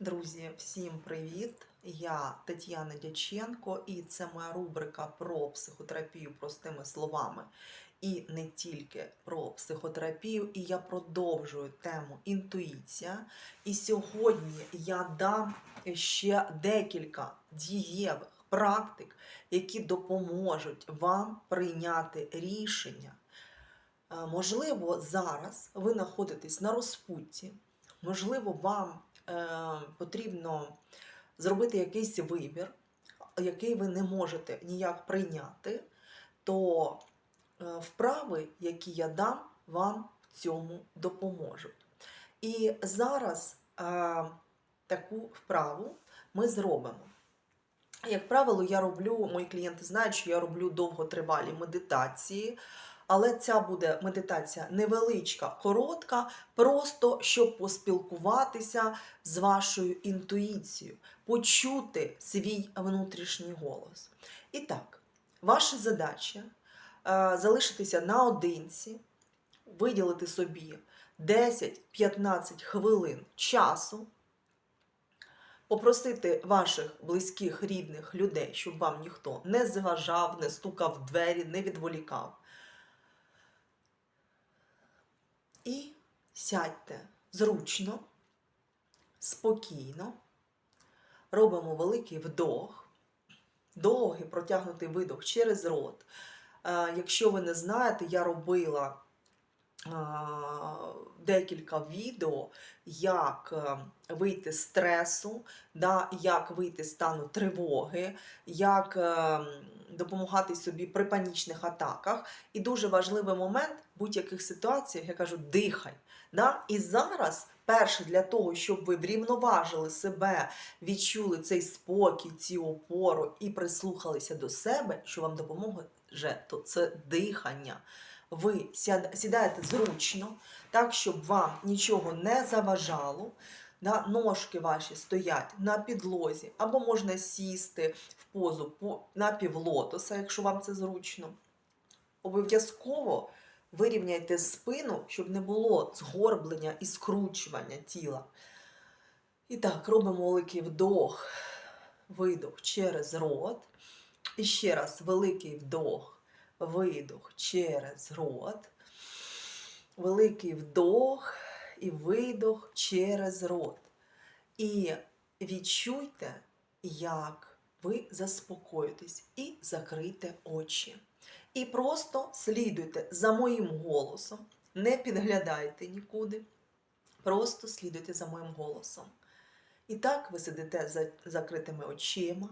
Друзі, всім привіт! Я Тетяна Дяченко, і це моя рубрика про психотерапію простими словами. І не тільки про психотерапію, і я продовжую тему інтуїція. І сьогодні я дам ще декілька дієвих практик, які допоможуть вам прийняти рішення. Е, Можливо, зараз ви знаходитесь на розпутті, можливо, вам потрібно зробити якийсь вибір, який ви не можете ніяк прийняти, то е, вправи, які я дам, вам в цьому допоможуть. І зараз е, таку вправу ми зробимо. Як правило, я роблю, мої клієнти знають, що я роблю довготривалі медитації, але ця буде медитація невеличка, коротка, просто щоб поспілкуватися з вашою інтуїцією, почути свій внутрішній голос. І так, ваша задача е, залишитися наодинці, виділити собі 10-15 хвилин часу, попросити ваших близьких, рідних людей, щоб вам ніхто не заважав, не стукав в двері, не відволікав. І сядьте зручно, спокійно, робимо великий вдох, довгий протягнутий видох через рот. Е, Якщо ви не знаєте, я робила декілька відео, як е, вийти з стресу, да, як вийти з стану тривоги, як е, допомагати собі при панічних атаках. І дуже важливий момент в будь-яких ситуаціях, я кажу, дихай. Да? І зараз, перше, для того, щоб ви врівноважили себе, відчули цей спокій, цю опору і прислухалися до себе, що вам допоможе, то це дихання. Ви сідаєте зручно, так, щоб вам нічого не заважало. Да, ножки ваші стоять на підлозі, або можна сісти в позу на півлотоса, якщо вам це зручно. Обов'язково вирівняйте спину, щоб не було згорблення і скручування тіла. І так, робимо великий вдох, видох через рот. І ще раз великий вдох, видох через рот. Великий вдох і видох через рот. І відчуйте, як ви заспокоїтесь, і закрийте очі. І просто слідуйте за моїм голосом, не підглядайте нікуди, просто слідуйте за моїм голосом. І так ви сидите за закритими очима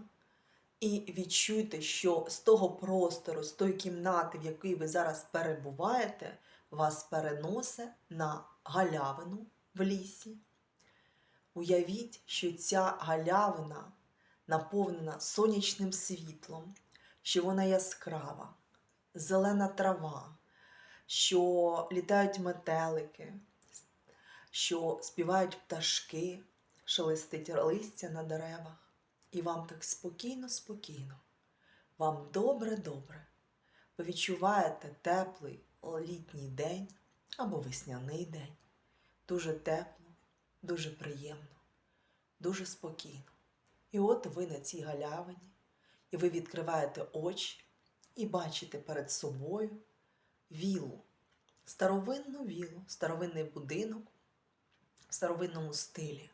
і відчуйте, що з того простору, з тої кімнати, в якій ви зараз перебуваєте, вас переносить на галявину в лісі. Уявіть, що ця галявина наповнена сонячним світлом, що вона яскрава, зелена трава, що літають метелики, що співають пташки, шелестить листя на деревах. І вам так спокійно, спокійно, вам добре-добре. Ви відчуваєте теплий літній день або весняний день. Дуже тепло, дуже приємно, дуже спокійно. І от ви на цій галявині, і ви відкриваєте очі і бачите перед собою віллу, старовинну віллу, старовинний будинок в старовинному стилі.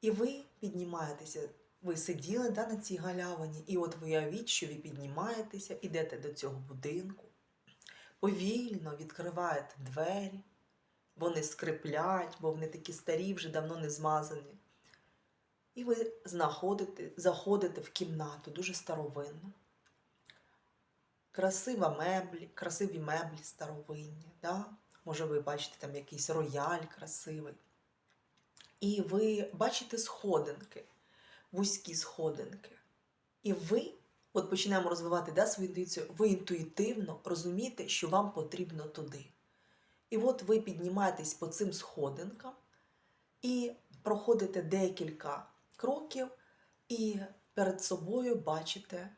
І ви піднімаєтеся, ви сиділи да, на цій галявині, і от виявіть, що ви піднімаєтеся, ідете до цього будинку, повільно відкриваєте двері, вони скриплять, бо вони такі старі, вже давно не змазані. І ви знаходите, заходите в кімнату дуже старовинну. Красива меблі, красиві меблі старовинні. Да? Може, ви бачите там якийсь рояль красивий. І ви бачите сходинки, вузькі сходинки. І ви, от починаємо розвивати да, свою інтуїцію, ви інтуїтивно розумієте, що вам потрібно туди. І от ви піднімаєтесь по цим сходинкам і проходите декілька кроків, і перед собою бачите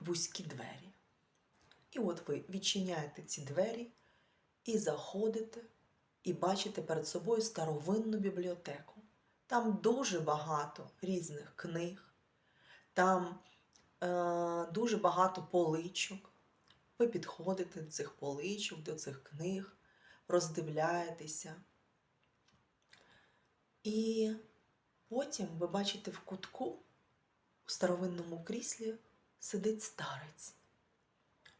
вузькі двері. І от ви відчиняєте ці двері і заходите, і бачите перед собою старовинну бібліотеку. Там дуже багато різних книг, там е, дуже багато поличок. Ви підходите до цих поличок, до цих книг, роздивляєтеся. І потім ви бачите в кутку у старовинному кріслі сидить старець.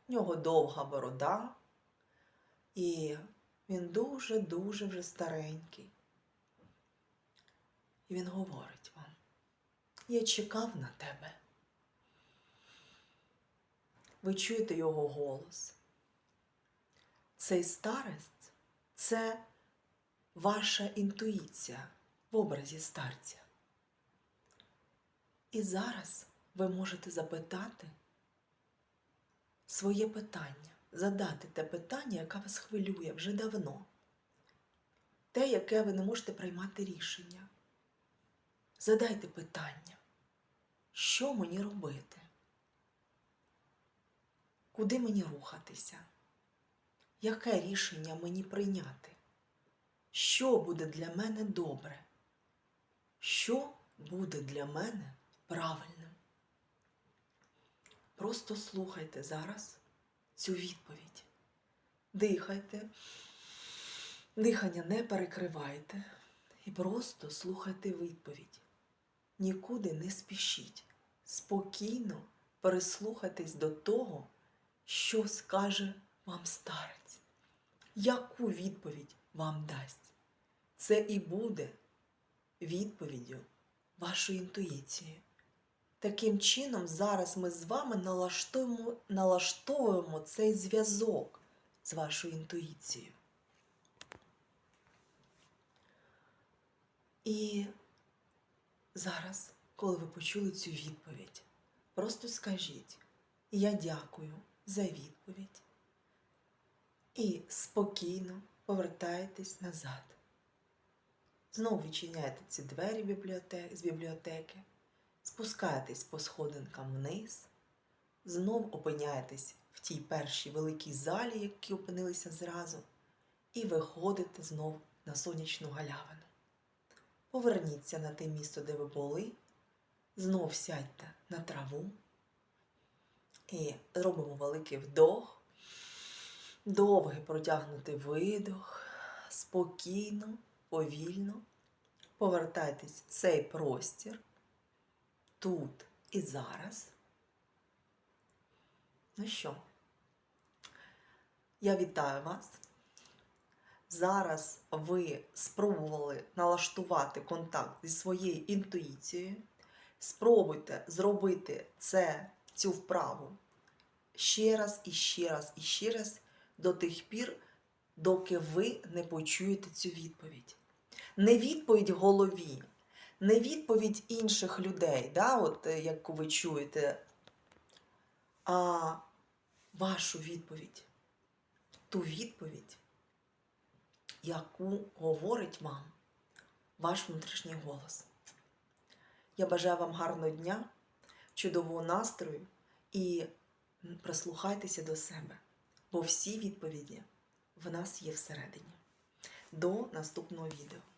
В нього довга борода, і він дуже-дуже вже старенький. Він говорить вам: Я чекав на тебе. Ви чуєте його голос. Цей старець це ваша інтуїція в образі старця. І зараз ви можете запитати своє питання, задати те питання, яке вас хвилює вже давно, те, яке ви не можете приймати рішення. Задайте питання, що мені робити? Куди мені рухатися? Яке рішення мені прийняти? Що буде для мене добре? Що буде для мене правильним? Просто слухайте зараз цю відповідь. Дихайте, дихання не перекривайте і просто слухайте відповідь. Нікуди не спішіть. Спокійно переслухайтесь до того, що скаже вам старець, яку відповідь вам дасть. Це і буде відповіддю вашої інтуїції. Таким чином, зараз ми з вами налаштуємо, налаштовуємо цей зв'язок з вашою інтуїцією. І зараз, коли ви почули цю відповідь, просто скажіть: Я дякую за відповідь. І спокійно повертаєтесь назад. Знову відчиняєте ці двері бібліотеки, з бібліотеки, спускаєтесь по сходинкам вниз, знов опиняєтесь в тій першій великій залі, які опинилися зразу, і виходите знов на сонячну галявину. Поверніться на те місто, де ви були, знов сядьте на траву і робимо великий вдох, довгий протягнутий видох, спокійно, повільно. Повертайтесь в цей простір тут і зараз. Ну що, я вітаю вас. Зараз ви спробували налаштувати контакт зі своєю інтуїцією. Спробуйте зробити це, цю вправу ще раз і ще раз і ще раз до тих пір, доки ви не почуєте цю відповідь. Не відповідь голові, не відповідь інших людей, да, от, е, яку ви чуєте, а вашу відповідь. Ту відповідь, яку говорить вам ваш внутрішній голос. Я бажаю вам гарного дня, чудового настрою і прислухайтеся до себе, бо всі відповіді в нас є всередині. До наступного відео.